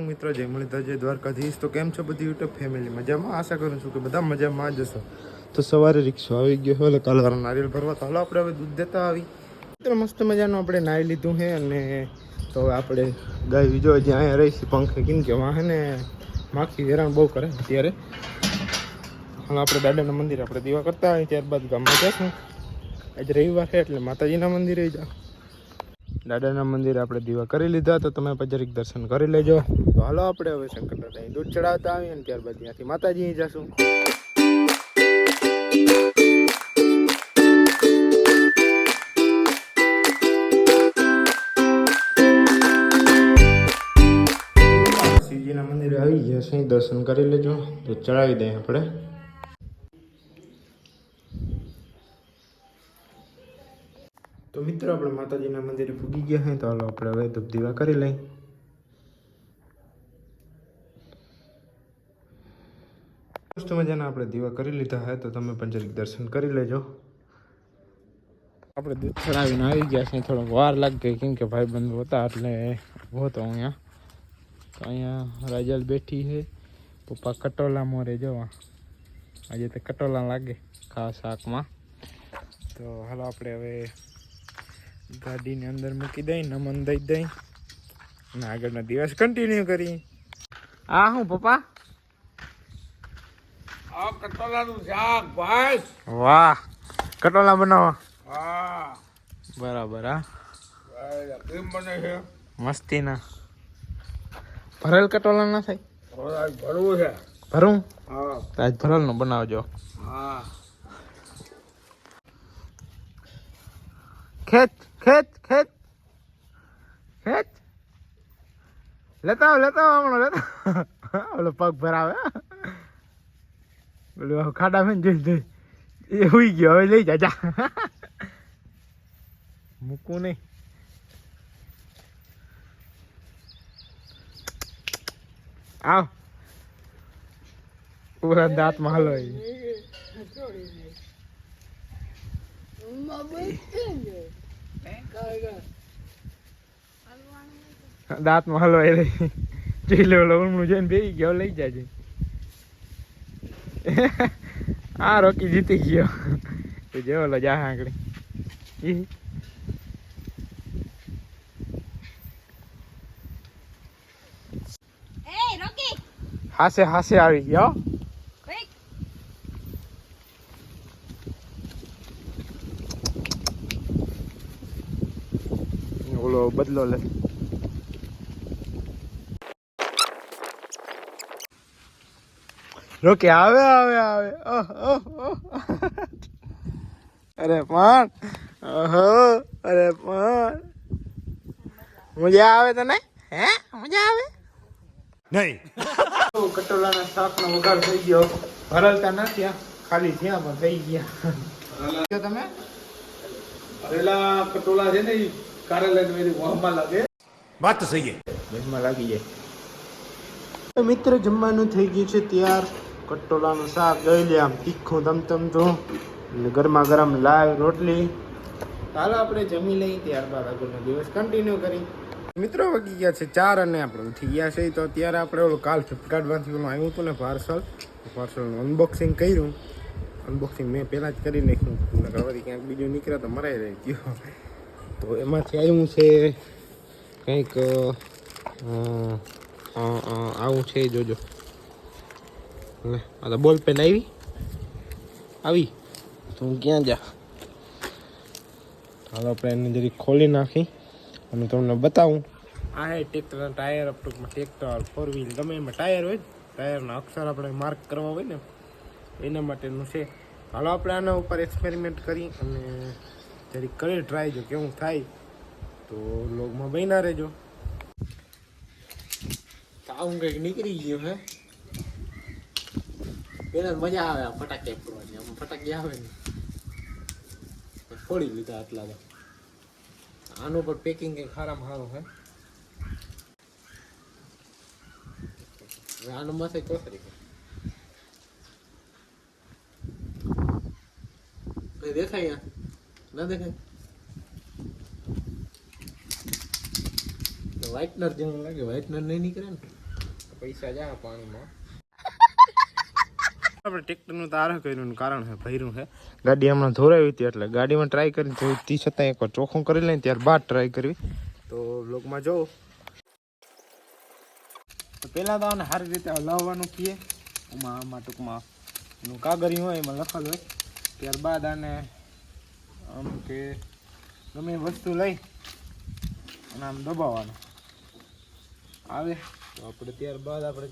મિત્રો, જય મુરલીધર, જય દ્વારકાધીશ. તો કેમ છો બધી યુટ્યુબ ફેમિલી મજામાં? આશા કરું છું કે બધા મજામાં જ હશો. તો સવારે રિક્ષો આવી ગયો હોય કાલવાળા નારિયેલ ભરવા. તો હાલો આપણે હવે દૂધ દેતા આવી. મિત્રો, મસ્ત મજાનું આપણે નાહી લીધું છે અને તો આપણે ગાય બીજો હજી અહીંયા રહીશું પંખે. કેમ કે વાહે ને માખી વેરાણ બહુ કરે અત્યારે. હાલ, આપણે દાદાના મંદિરે આપણે દીવા કરતા હોય ત્યારબાદ ગામમાં જશું. આજે રવિવાર છે એટલે માતાજીના મંદિરે જાઓ. દાદાના મંદિરે આપણે દીવા કરી લીધા તો તમે પજરીક દર્શન કરી લેજો. તો હાલો આપણે હવે શંકર દાદાની દૂધ ચડાવતા આવીએ અને ત્યારબાદ ત્યાંથી માતાજી જશું. શિવજીના મંદિરે આવી ગયા છે દર્શન કરી લેજો. તો ચડાવી દઈએ આપણે. તો મિત્રો, આપણે માતાજીના મંદિરે પૂગી ગયા હોય તો હાલો આપણે હવે ધૂપ દીવા કરી લઈ મસ્ત મજાના આપણે દીવા કરી લીધા હોય તો તમે પણ જરીક દર્શન કરી લેજો. આપણે દૂધ ચડાવીને આવી ગયા છે થોડોક વાર લાગી ગઈ, કેમ કે ભાઈ બંધ હતા એટલે ઊભો હતો અહીંયા. તો અહીંયા રાજલ બેઠી છે, પપ્પા કટોલા મોરે જોવા આજે તો કટોલા લાગે ખાસ શાકમાં. તો હાલો આપણે હવે ગાડીની અંદર મૂકી દઈ નમન દઈ દઈ અને આગળનો દિવસ કન્ટિન્યુ કરી. આ હું પપ્પા? આ કટોલાનું શાક ભાઈ. વાહ કટોલા બનાવવા હા. બરાબર હા. ભાઈ, કેમ બને છે? મસ્તીના. ભરેલ કટોલા ના થાય? ભરવું છે. ભરું? હા. ભરેલ આજ ભરેલનું બનાવજો. હા. ખેત ખેત ખેત. ખેત. લેતા આવ લેતા આવ હમણાં, લેતા. ઓલો પગ ભરાવે. બોલું ખાડા મેં જોઈ જોઈ. એ હુઈ ગયો, હવે લઈ જા જા. મૂકવું નહીં. આવ. પૂરા દાંતમાં હલો દાંતમાં હલવાઈ રહી. ચીલો લે ઓલો ઊંઘનું જોઈને બેસી ગયો લઈ જાજે. આ રોકી જીતી ગયો. તો જેવો લો જા Rocky! હાસે હાસે આવી ગયો Quick! ઓલો બદલો લે. રોકે આવે આવે આવે. ઓહ, ઓહ, ઓહ. અરે પણ ઓહો અરે પણ. મજા આવે તને? હે? મજા આવે? નહીં. કટોલાના શાકનો વઘાર થઈ ગયો. ભરલતા નથી આ. ખાલી જ્યાં પણ થઈ ગયા. તમે? ભરેલા કટોલા છે ને ઈ કારેલા મેરી લાગે વાત તો સહી है લાગી જાય. મિત્ર જમવાનું થઈ ગયું છે ત્યાર. કટોલાનું શાક લઈ લે આમ તીખું ધમધમ તો અને ગરમા ગરમ લાવ રોટલી. ચાલો આપણે જમી લઈ ત્યારબાદ આગળનો દિવસ. કન્ટિન્યુ કરી. મિત્રો વગી ગયા છે ચાર અને આપણે ઉઠી ગયા છે. તો અત્યારે આપણે ઓલું કાલ ફ્લિપકાર્ટમાંથી ઓલું આવ્યું હતું ને પાર્સલ. પાર્સલનું અનબોક્સિંગ કર્યું. અનબોક્સિંગ મેં પહેલાં જ કરી નાખ્યું. નકર વળી ક્યાંક બીજું નીકળ્યા તો મરાઈ રહી ગયો. તો એમાંથી આવ્યું છે કંઈક આવું છે, જોજો. આ તો બોલ પેન આવી. આવી. તો ક્યાં જા? હાલો, આપણે એને જરી ખોલી નાખી અને તમને બતાવું. આ હે ટ્રેક્ટરના ટાયર ટૂંકમાં ટ્રેક્ટર ફોર વ્હીલ ગમે એમાં ટાયર હોય ટાયરના અક્ષર આપણે માર્ક કરવા હોય ને, એના માટેનું છે. હાલો, આપણે આના ઉપર એક્સપેરિમેન્ટ કરી અને જરી કરે ટ્રાય જો કેવું થાય, તો લોગમાં બન્યા રહેજો. આવું કંઈક નીકળી ગયું હે. પેલા મજા આવે આ ફટાકિયા ફોડવાની, આમ ફટાકે આવે ને. ફોડી લીધા આટલા તો. આનું પણ પેકિંગ કંઈક સારામાં સારું હે. આનું માથે કોથરી દેખાય અહીંયા ના દેખાય? વ્હાઇટનર જેવું લાગે. વ્હાઇટનર નહીં નીકળે ને? પૈસા જાય પાણીમાં. આપણે ટ્રેક્ટરનું તાર કર્યું કારણ છે, ભર્યું છે. ગાડી હમણાં ધોરાવી હતી એટલે ગાડીમાં ટ્રાય કરી જોઈ તી છતાં એકવાર ચોખ્ખું કરી લઈને ત્યારબાદ ટ્રાય કરવી. તો બ્લોગમાં જોઉં તો પહેલાં તો આને સારી રીતે હલાવવાનું કીએ. આમાં આમાં ટૂંકમાં કાગરિયું હોય, એમાં લખેલું હોય. ત્યારબાદ આને આમ કે ગમે વસ્તુ લઈ અને આમ દબાવવાનું. આવે. તો આપણે ત્યારબાદ આપણે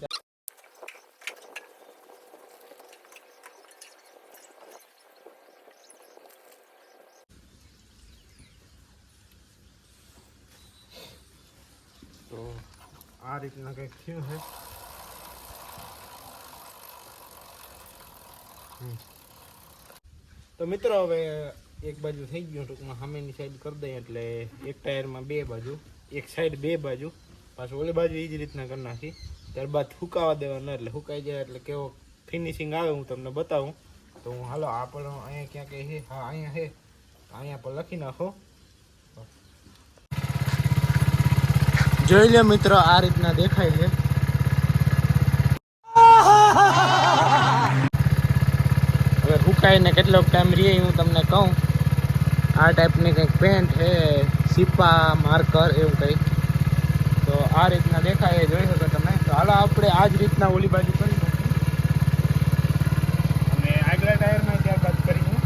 તો આ રીતના કંઈક થયું છે. તો મિત્રો હવે એક બાજુ થઈ ગયું ટૂંકમાં સામેની સાઈડ કરી દઈએ એટલે એક ટાયરમાં બે બાજુ, એક સાઈડ બે બાજુ. પાછું ઓલી બાજુ એ જ રીતના કરી નાખી. ત્યારબાદ ફૂકાવા દેવાના એટલે ફૂકાઈ જાય એટલે કેવો ફિનિશિંગ આવે હું તમને બતાવું. તો હું હાલો આ પણ અહીંયા ક્યાંક હે હા, અહીંયા હે અહીંયા પણ લખી નાખો. જોઈ લે મિત્રો, આ રીતના દેખાય છે. હવે હુકાઈને કેટલો ટાઈમ રહીએ હું તમને કહું. આ ટાઈપની કંઈક પેન્ટ છે સીપા માર્કર એવું કંઈક. તો આ રીતના દેખાય, એ જોઈ શકો તમે. તો હાલો આપણે આ જ રીતના ઓલી બાજુ કરી નાખીએ. અને આગલા ટાયરમાં ત્યારબાદ કરીશું.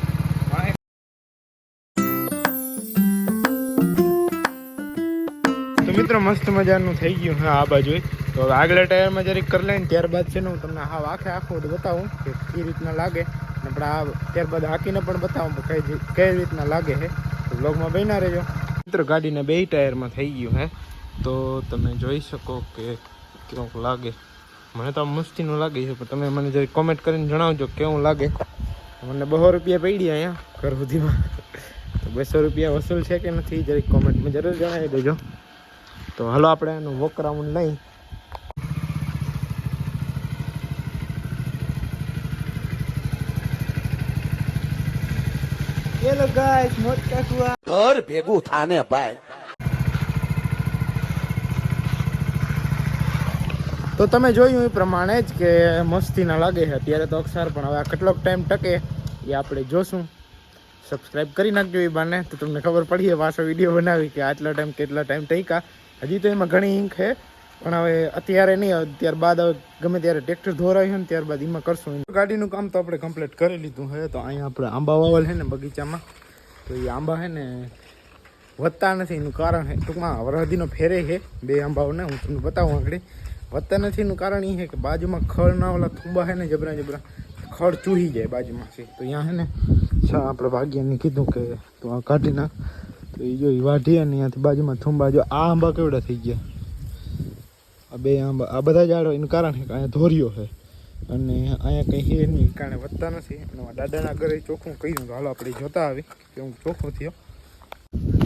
તો મિત્રો મસ્ત મજાનું થઈ ગયું હા, આ બાજુ તો આગલા ટાયરમાં જરીક કરી લઈને ત્યારબાદ છે ને હું તમને હા આખે આખું બતાવું કે કઈ રીતના લાગે. આપણે આ ત્યારબાદ હાકીને પણ બતાવું કઈ કઈ રીતના લાગે છે. બ્લોગમાં બન્યા રહેજો. મિત્ર, ગાડીને બે ટાયરમાં થઈ ગયું હે. તો તમે જોઈ શકો કે કેવું લાગે. મને તો મસ્તીનું લાગે છે, પણ તમે મને જરી કોમેન્ટ કરીને જણાવજો કેવું લાગે. મને બસો રૂપિયા પડી અહીંયા ઘર સુધીમાં. તો બસો રૂપિયા વસૂલ છે કે નથી જરીક કોમેન્ટમાં જરૂર જણાવી દેજો. તો હાલો આપણે એનું વોક રાઉન્ડ લઈ હેલો ગાઈસ મોજ કાકુઆ. ઘર ભેગું થાને ભાઈ. તો તમે જોયું એ પ્રમાણે જ કે મસ્તીના લાગે છે. અત્યારે તો અક્ષર પણ હવે આ કેટલોક ટાઈમ ટકે એ આપણે જોશું. સબસ્ક્રાઇબ કરી નાખજો એ બાને. તો તમને ખબર પડી છે પાછો વીડિયો બનાવી કે આટલા ટાઈમ કેટલા ટાઈમ ટકા હજી તો એમાં ઘણી ઇંક છે પણ હવે અત્યારે નહીં ત્યારબાદ હવે ગમે ત્યારે ટ્રેક્ટર હોય ને ત્યારબાદ એમાં કરશું. ગાડીનું કામ તો આપણે કમ્પ્લીટ કરી લીધું છે તો અહીંયા આપણે આંબા વાવલ છે ને બગીચામાં. તો એ આંબા છે ને વધતા નથી. એનું કારણ છે ટૂંકમાં વરહદીનો ફેરે છે બે આંબાઓને હું તમને બતાવું આગળ. વધતા નથી એનું કારણ એ છે કે બાજુમાં ખડના ઓલા થૂંબા છે ને જબરા જબરા ખડ ચૂહી જાય બાજુમાંથી તો અહીંયા છે ને છા આપણે ભાગ્યને કીધું કે તું આ કાઢી નાખ. તો એ જો એ વાઢી અને અહીંયાથી બાજુમાં થૂંબા, જો આ આંબા કેવડા થઈ ગયા? આ બે આંબા, આ બધા ઝાડો એનું કારણ છે કે અહીંયા ધોર્યો છે અને અહીંયા કંઈ છે નહીં, કારણે વધતા નથી. અને દાદાના ઘરે ચોખ્ખું કહ્યું તો હાલો આપણે જોતા આવી, કે હું ચોખ્ખો થયો.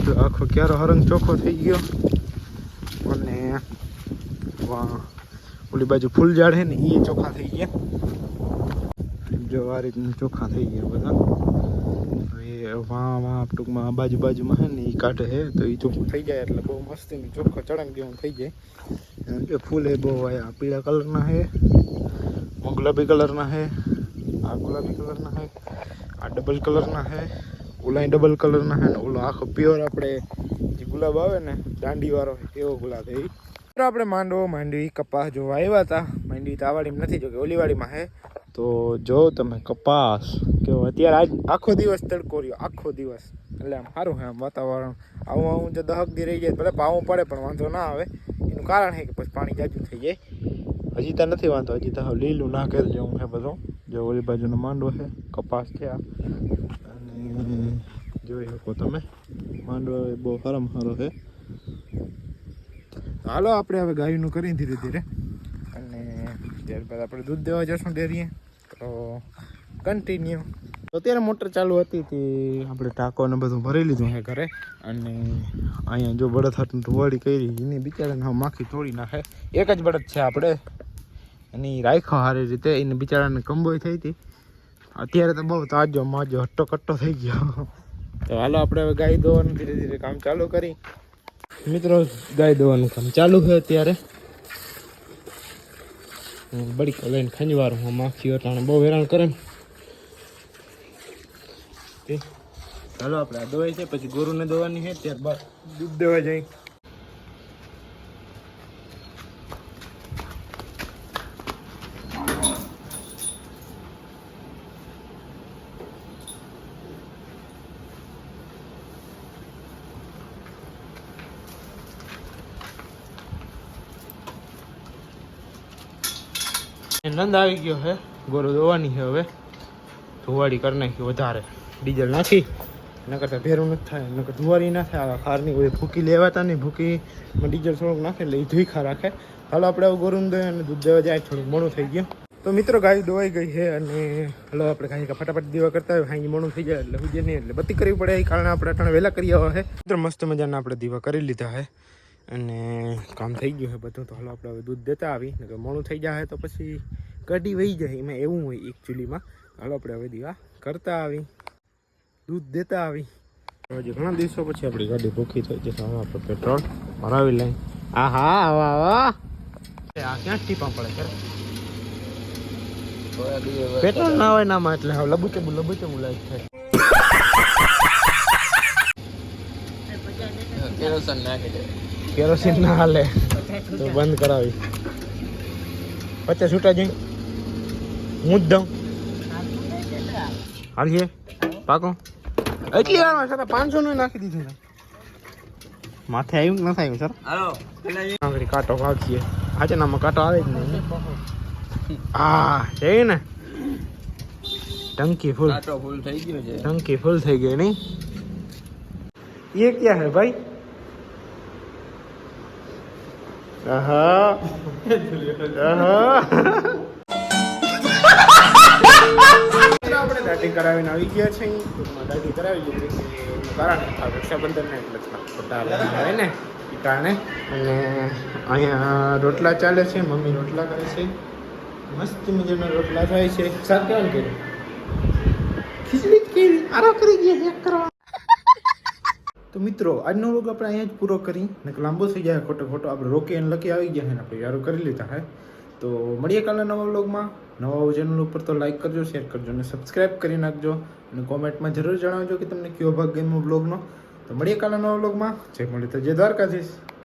તો આખો ક્યારો હરંગ ચોખ્ખો થઈ ગયો. અને ઓલી બાજુ ફૂલ ઝાડ છે ને એ ચોખ્ખા થઈ ગયા. જો ચોખ્ખા થઈ ગયા બધા. હવે વાહ વાહ, ટૂંકમાં બાજુ બાજુમાં છે ને એ કાઢે છે, તો એ ચોખ્ખું થઈ જાય એટલે બહુ મસ્તીનું ચોખ્ખો ચડંગ જેવું થઈ જાય. ફૂલ એ બહુ આયા પીળા કલરના છે. ગુલાબી કલરના હે આ ગુલાબી કલરના હે આ ડબલ કલરના હે ઓલા ડબલ કલરના ને ઓલો આખો પ્યોર આપણે જે ગુલાબ આવે ને દાંડીવાળો એવો ગુલાબ ઈ. તો આપણે માંડવો માંડવી કપાસ જો વાવ્યા હતા માંડવી તો નથી જો કે ઓલીવાડીમાં હે તો જો તમે કપાસ કેવો અત્યારે આજ આખો દિવસ તડકો રહ્યો આખો દિવસ. એટલે આમ સારું હે આમ વાતાવરણ. આવું આવું જો દહકદી રહી જાય ભલે પાવું પડે, પણ વાંધો ના આવે. એનું કારણ છે કે પછી પાણી જાજુ થઈ જાય. હજી તો નથી વાંધો. હજી તો લીલું નાખેલ જેવું છે બધું. જો ઓલી બાજુનો માંડવો છે, કપાસ થયા અને જોઈ શકો તમે, માંડવો એ બહુ હરમ સારો છે. હાલો, આપણે હવે ગાયનું કરીએ ધીરે ધીરે. અને ત્યારબાદ આપણે દૂધ દેવા જશું ડેરીએ. તો કન્ટિન્યુ અત્યારે મોટર ચાલુ હતી તે આપણે ટાંકો ને બધું ભરી લીધું છે ઘરે. અને અહીંયા જો બળદ હાથનું વળી કરી, એની બિચારાને માખી તોડી નાખે. એક જ બળદ છે આપણે. અને એ રાખ્યો સારી રીતે. એને બિચારાને કંબોય થઈ હતી. અત્યારે તો બહુ તાજો માજો, હટ્ટો કટ્ટો થઈ ગયો. તો હાલો આપણે હવે ગાય દોવાનું ધીરે ધીરે કામ ચાલુ કરી. મિત્રો, ગાય દોવાનું કામ ચાલુ છે અત્યારે. બળી લઈને ખંજવારું હું માખી અટાણે બહુ હેરાન કરે ને. ચાલો આપણે આ દવાઈ છે. પછી ગોરુને દવાની છે. ત્યારબાદ દૂધ દેવા જાય. નંદ આવી ગયો છે ગોરો ધોવાની છે હવે. ધુવાડી કરી નાખી વધારે. ડીઝલ નાખી. એના કરતાં ભેરું નથી થાય. નકર ધુવારી ના થાય. ખારની કોઈ ભૂકી લેવાતા નહીં. ભૂકીમાં ડીઝલ થોડુંક નાખે એટલે એ ધોઈખા રાખે. હાલો આપણે આવું ગોરું દઈએ અને દૂધ દેવા જાય. થોડુંક મોડું થઈ ગયું. તો મિત્રો ગાય દોવાઈ ગઈ છે અને હલો આપણે કાંઈ ફટાફટ દેવા કરતા હોય. હાઈ મોડું થઈ જાય એટલે હુજે નહીં. એટલે બત્તી કરવી પડે. એ કારણે આપણે અટાણે વહેલા કરી આવ્યા છે મિત્રો મસ્ત મજાના આપણે દીવા કરી લીધા છે અને કામ થઈ ગયું છે બધું, તો હાલો આપણે હવે દૂધ દેતા આવી નકર મોડું થઈ જાય તો પછી કઢી વહી જાય, એમાં એવું હોય એકચ્યુઅલીમાં હાલો આપણે હવે દીવા કરતા આવી દૂધ દેતા આવી હજી ઘણા દિવસો પછી આપણી ગાડી ભૂખી થઈ જશે. હવે આપણે પેટ્રોલ ભરાવી લઈ આ હા આવા. આવા આ ક્યાં ટીપા પડે છે પેટ્રોલ ના હોય નામાં એટલે હવે લબુ ચબુ લબુ ચબુ લાઈટ થાય કેરોસીન કેરોસીન ના હાલે તો બંધ કરાવી. પચાસ છૂટા જઈ. હું જ દઉં. હાલીએ પાકો. એટલી વારમાં સર પાંચસો નું નાખી દીધું માથે આવ્યું કે નથી સર? આંગળી કાંટો વાગશે. આજે નામાં કાંટો આવે જ નહીં. હા છે ને. ટંકી ફૂલ. થઈ ગયો ટંકી ફૂલ થઈ ગઈ નહીં. એ ક્યાં હે ભાઈ? કરાવીને આવી ગયા છે ટૂંકમાં દાટી કરાવી લીધી એનું કારણ રક્ષાબંધનને ને એ અને અહીંયા રોટલા ચાલે છે મમ્મી રોટલા કરે છે મસ્ત મજાના રોટલા થાય છે સાચું કે ખીચડી કેવી આરો કરી ગયા કરવા તો મિત્રો, આજનો વ્લોગ આપણે અહીંયા જ પૂરો કરી. ને લાંબો થઈ જાય, ખોટો ખોટો આપણે રોકી અને લકી આવી ગયા ને આપણે યારો કરી લીધા હે તો મળીએ કાલના નવા વ્લોગમાં નવા ચેનલ ઉપર તો લાઈક કરજો શેર કરજો અને સબસ્ક્રાઈબ કરી નાખજો. અને કોમેન્ટમાં જરૂર જણાવજો કે તમને કયો ભાગ ગેમનો વ્લોગનો તો મળીએ કાલના નવા વ્લોગમાં જે મળે તો જય દ્વારકાધીશ.